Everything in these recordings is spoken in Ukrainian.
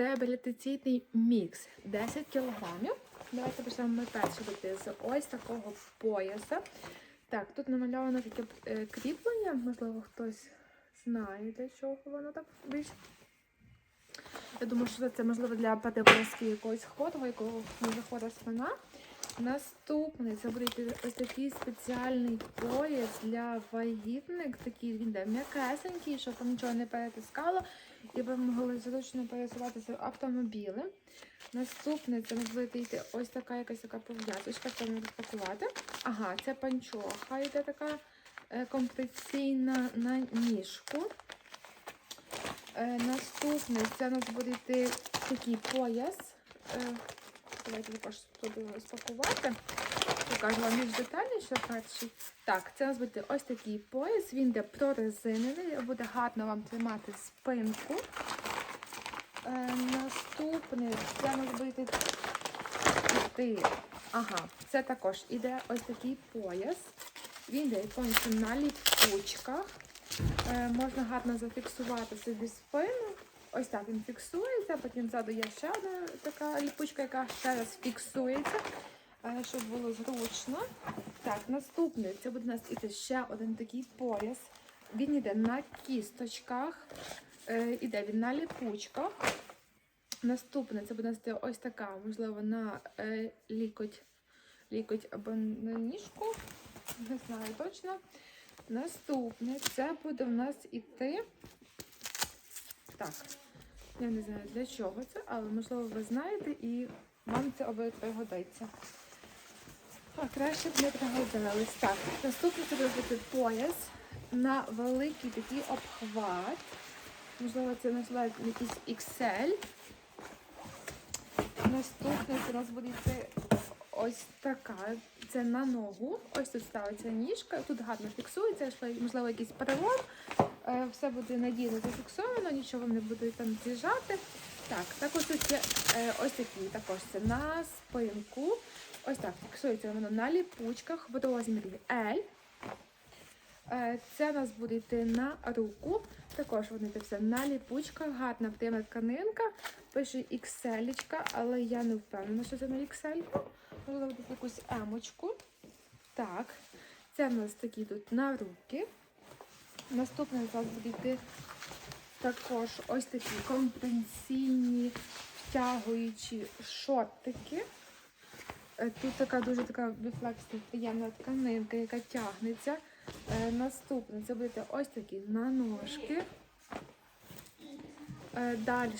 Реабілітаційний мікс 10 кг. Давайте почнемо ми перше робити з ось такого пояса. Так, тут намальовано таке е, кріплення, можливо, хтось знає, для чого воно так більш. Я думаю, що це можливо для перевозки якогось ходу, якого не заходить спина. Наступний буде ось такий спеціальний пояс для вагітних. Такий він де м'якесенький, щоб вам нічого не перетискало, і ви могли зручно пересуватися автомобілем. Наступне це буде йти ось така якась така пов'язочка, це не розпакувати. Ага, це панчоха, йде така е, компресійна на ніжку. Е, наступне це у нас буде йти такий пояс. Е, давайте також спробую розпакувати. Покажу вам більш детальніше перший. Так, це у нас буде ось такий пояс. Він йде прорезинений, буде гарно вам тримати спинку. Е, наступне це у нас буде йти. Ага, це також іде ось такий пояс. Він йде повністю на ліпучках. Е, можна гарно зафіксувати собі спину. Ось так він фіксується, потім ззаду є ще одна така ліпучка, яка ще раз фіксується, е, щоб було зручно. Так, наступний це буде у нас іти ще один такий пояс. Він йде на кісточках, е, іде він на ліпучках. Наступне це буде у нас ось така, можливо, на е, лікоть, лікоть або на ніжку. Не знаю точно. Наступне це буде в нас іти. Так, я не знаю для чого це, але можливо ви знаєте і вам це обов'язково пригодиться. А краще б не пригодились. Так, наступне це буде пояс на великий такий обхват. Можливо, це називають якийсь XL. Наступне у нас буде йти ось така. Це на ногу. Ось тут ставиться ніжка, тут гарно фіксується, можливо, якийсь перелом. Е, Все буде надійно зафіксовано, нічого не буде там з'їжджати. Так, також тут є е, ось такі, також це на спинку. Ось так, фіксується воно на ліпучках в розмірі L. Е, Це у нас буде йти на руку. Також вони це все на ліпучках, гарна приємна тканинка. Пише XL, але я не впевнена, що це на XL. Можливо, якусь емочку. Так, це в нас такі тут на руки. Наступний у буде йти також ось такі компенсійні втягуючі шортики. Е, Тут така дуже така рефлексна приємна тканинка, яка тягнеться. Е, Наступне це буде ось такі на ножки. Далі.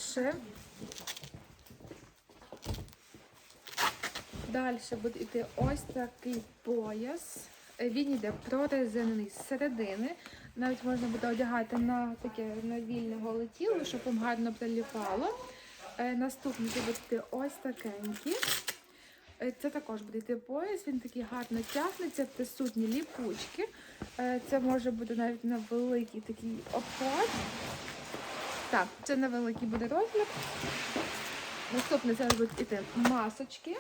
Далі буде йти ось такий пояс. Він йде прорезинений з середини. Навіть можна буде одягати на таке на вільне голе тіло, щоб вам гарно приліпало. Е, Наступний буде ось такенький. Е, Це також буде йти пояс, він такий гарно тягнеться, присутні ліпучки. Е, Це може бути навіть на великий такий обхват. Так, це на великий буде розмір. Наступне це будуть йти масочки.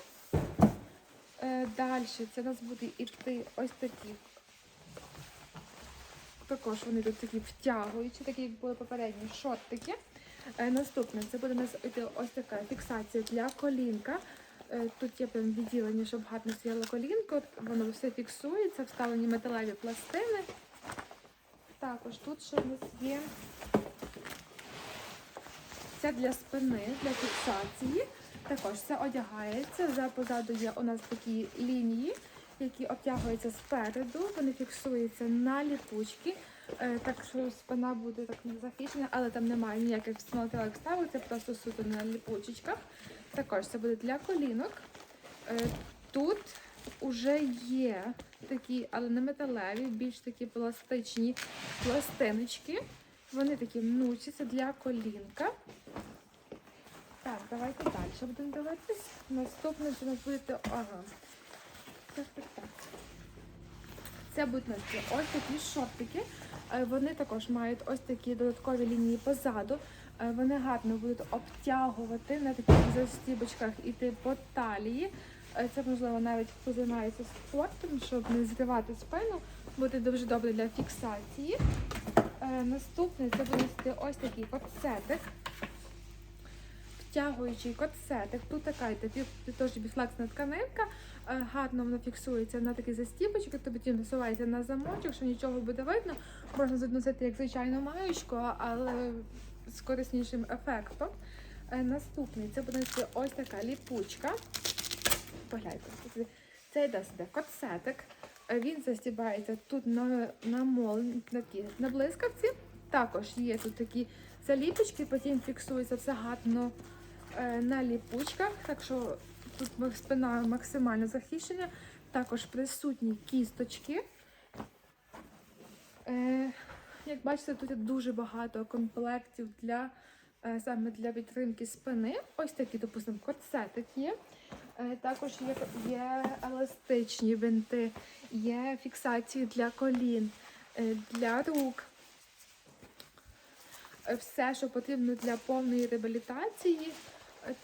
Далі це у нас буде йти ось такі. Також вони тут такі втягуючі, такі як були попередні шортики. Е, Наступне це буде у нас йти ось така фіксація для колінка. Е, Тут є прям відділення, щоб гарно стояло колінко. Воно все фіксується, вставлені металеві пластини. Також тут ще в нас є це для спини, для фіксації. Також це одягається. За позаду є у нас такі лінії, які обтягуються спереду. Вони фіксуються на ліпучки. Е, Так що спина буде так не захищена, але там немає ніяких металевих вставок, це просто суто на ліпучечках. Також це буде для колінок. Е, Тут вже є такі, але не металеві, більш такі пластичні пластиночки. Вони такі мнучаться для колінка. Так, давайте далі будемо дивитись. Наступне це у нас буде. Ага. Це будуть ось такі шортики. Е, Вони також мають ось такі додаткові лінії позаду. Е, Вони гарно будуть обтягувати на таких застібочках іти по талії. Е, Це можливо навіть хто спортом, щоб не зривати спину, буде дуже добре для фіксації. Наступне це буде ось такий корсетик. Стягуючий корсетик. Тут така теж біфлексна тканинка. Е, Гарно воно фіксується на такі застіпочки, то потім насувається на замочок, що нічого буде видно. Можна заносити як звичайну маєчку, але з кориснішим ефектом. Е, Наступний це буде ось така ліпучка. Погляньте, це йде сюди корсетик. Е, Він застібається тут на, на мол, на, такі, на блискавці. Також є тут такі заліпочки, потім фіксується все гарно на ліпучках. Так що тут спина максимально захищена. Також присутні кісточки. Е, як бачите, тут є дуже багато комплектів для е, саме для підтримки спини. Ось такі, допустимо, корсетик є. Е, Також є, є еластичні бинти, є фіксації для колін, е, для рук. Е, Все, що потрібно для повної реабілітації, е,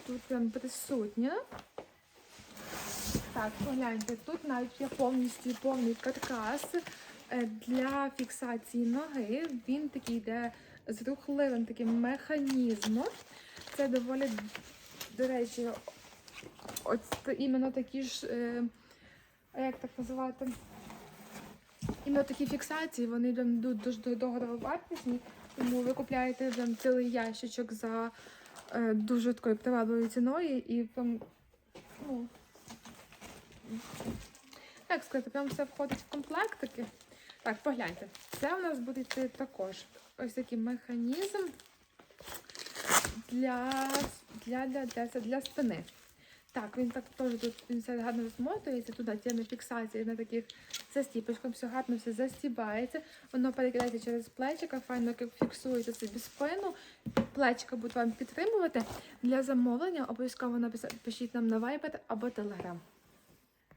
тут прям присутнє. Так, погляньте, тут навіть є повністю повний каркас е, для фіксації ноги. Він такий йде з рухливим таким механізмом. Це доволі, до речі, це іменно такі ж, е, як так називати? Іменно такі фіксації, вони йдуть дуже дороговартісні, тому ви купляєте прям цілий ящичок за дуже такою привабливою ціною і прям, ну, як сказати, прям все входить в комплектики. Так, погляньте. Це у нас буде йти також ось такий механізм для, для, для, для, для спини. Так, він так теж тут він все гарно розмотується, туди тема фіксації на таких застіпочках, все гарно все застібається, воно перекидається через плечика, файно фіксується собі спину. Плечика будуть вам підтримувати. Для замовлення обов'язково пишіть нам на Viber або Telegram.